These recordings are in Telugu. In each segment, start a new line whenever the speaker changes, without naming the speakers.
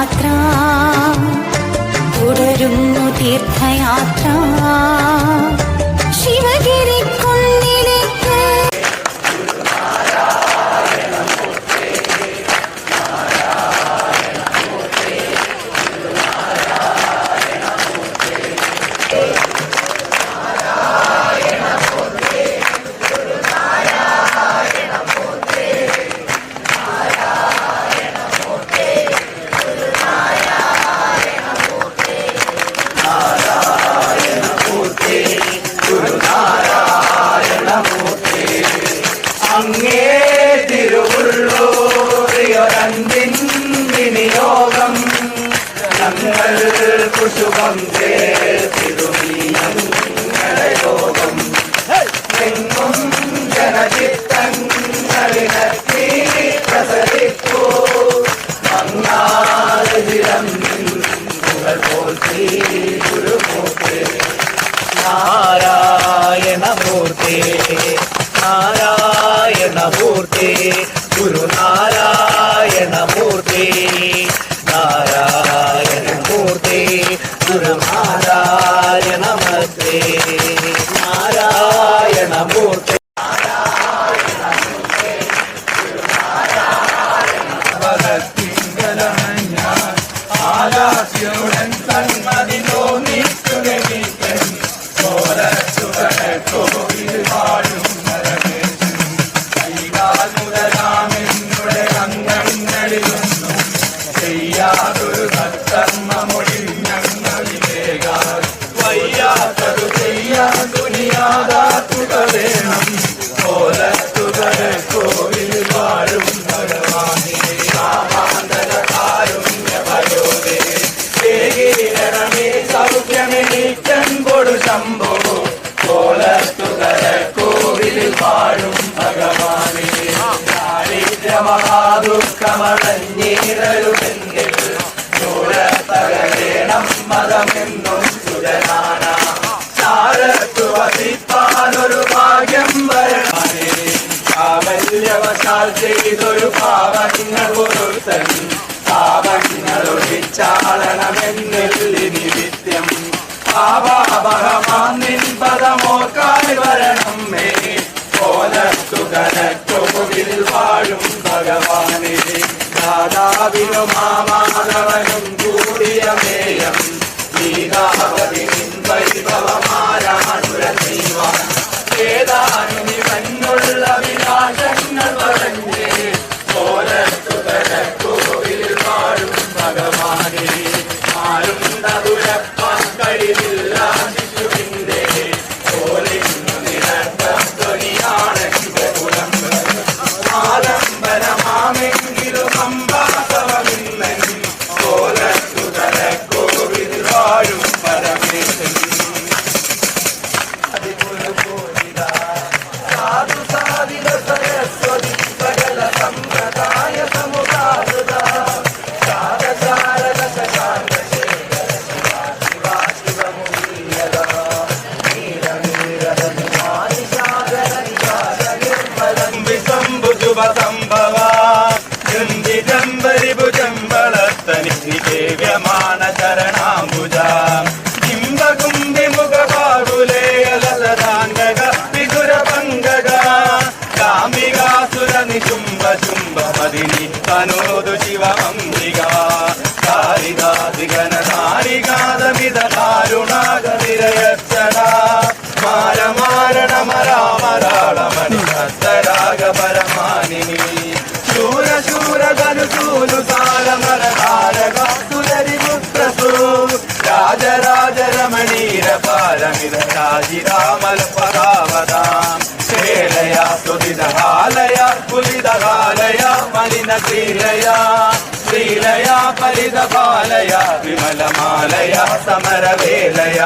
തീർത്ഥയാത്ര തുടരുന്നു തീർത്ഥയാത്ര.
അങ്ങേ തിരുവുള്ളൂറിയൊരന്തിൻ വിനിയോഗം. ഞങ്ങൾ കുശുഭം ചേർത്തിരുമീങ്ങളുടെ യോഗം എങ്ങും ജനചിത്തങ്ങളിലെത്തി പ്രസരിക്കൂ മങ്ങാതിരം ഗുരുമൂർത്തി നാരായണമൂർത്തി. നാരായണമൂർത്തി ഗുരു നാരായണമൂർത്തി നാരായണമൂർത്തി ഗുരു നാരായണമത്തെ നാരായണമൂർത്തി. ചെയ്യാതൊരു സത്കർമ്മമൊഴി ഞങ്ങളിലേകാൽ വയ്യാത്തതു ചെയ്യാൻ തുനിയാതാത്തുക വേണം കോലത്തുകളെ കോവിൽ വാഴും ഭഗവാനേ രാമാന്തര കാരുണ്യ ഭയോദേ ഏകീകരണമേ സൗഖ്യമെണീറ്റൻ കൊടു ശംഭോ കോലത്തുകര കോവിലിൽ വാഴും ഭഗവാനേ ദാരിദ്ര്യമഹാദുഃഖമണഞ്ഞീരലുമെങ്കിൽ ഒരുത്തൻ പാവങ്ങളൊഴിച്ചാളണമെന്നില്ലി നിത്യം പാപാപഹമാന്നിൻ പദമോക്കായി വരണം മേ. കോലത്തുകര കോവിൽ വാഴും ഭഗവാനെ. ദാതാവിനും മാമാധവനും കൂടിയ മേയം. നീതാവതി നിൻ శుంభ మదిని తనోదు శివంబిగా కారిగా దిగన నారిగాదమిద దారుణాగ విరయచ్చడా మార మారణ మరామ రాళమణి రాగ పరమానిని. శూర శూర ధనుసూలు సార మర తారగా సురరి పుత్రసు రాజరాజ రమణీర పారమిద రాజిరామల పరావదాం శ్రేలయ సుదిదహాలయ పులిదహాలయ మలిన శ్రీలయ. శ్రీలయ పరిద బాలయ విమలమాలయ సమరవేలయ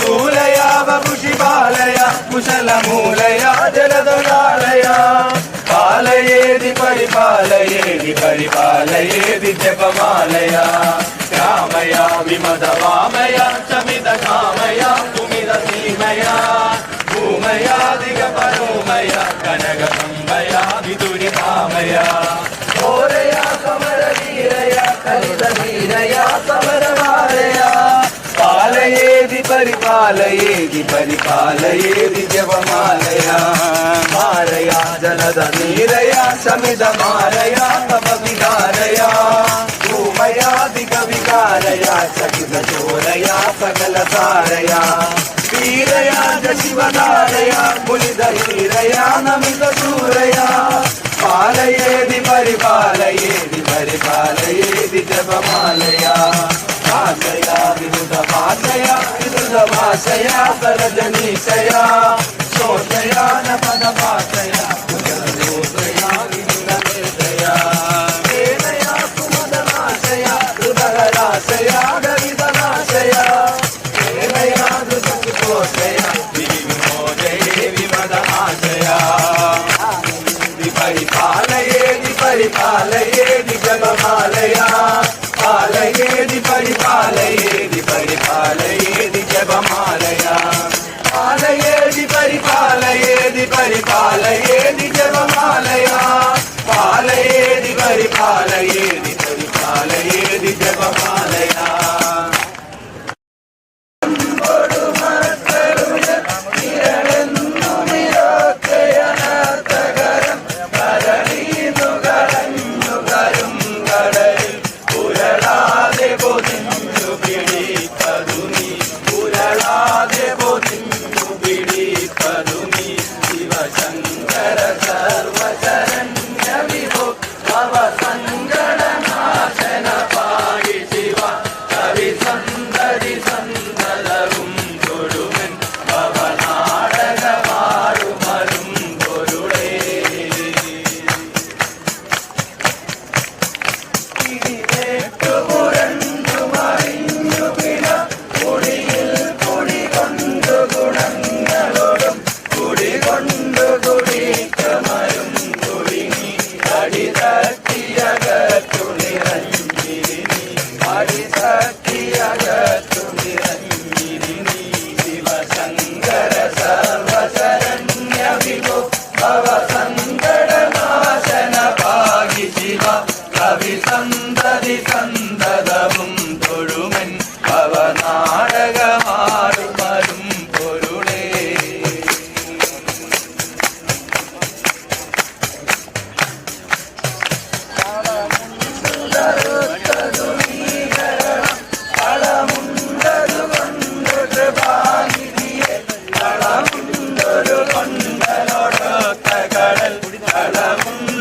శూలయ వపుషి బాలయ కుశలమూలయ జలదగాలయ పాలయేది పరిపాలయేది పరిపాలయేది జపమాలయ. రామయ విమద వామయ పరిపాలయేది పరిపాలయేది జవమాలయ. మారయ జలద నీరయ సమిద మారయ తమ విదారయ భూమయ దిగ వికారయ చకిత చోరయ సకల సారయ. వీరయ శివదారయ పులిద హీరయ నమిత సూరయ. పాలయేది పరిపాలయేది పరిపాలయేది జపమాలయ భాషయ విరుధ భాషయ విరుధ భాషయ సరజనీశయ శోషయ నపద పరిపాలయేది పరిపాలయేది జపమాలయ? పాలయేది పరిపాలయేది పరిపాలయేది జపమాలయ Solidarity. களமும்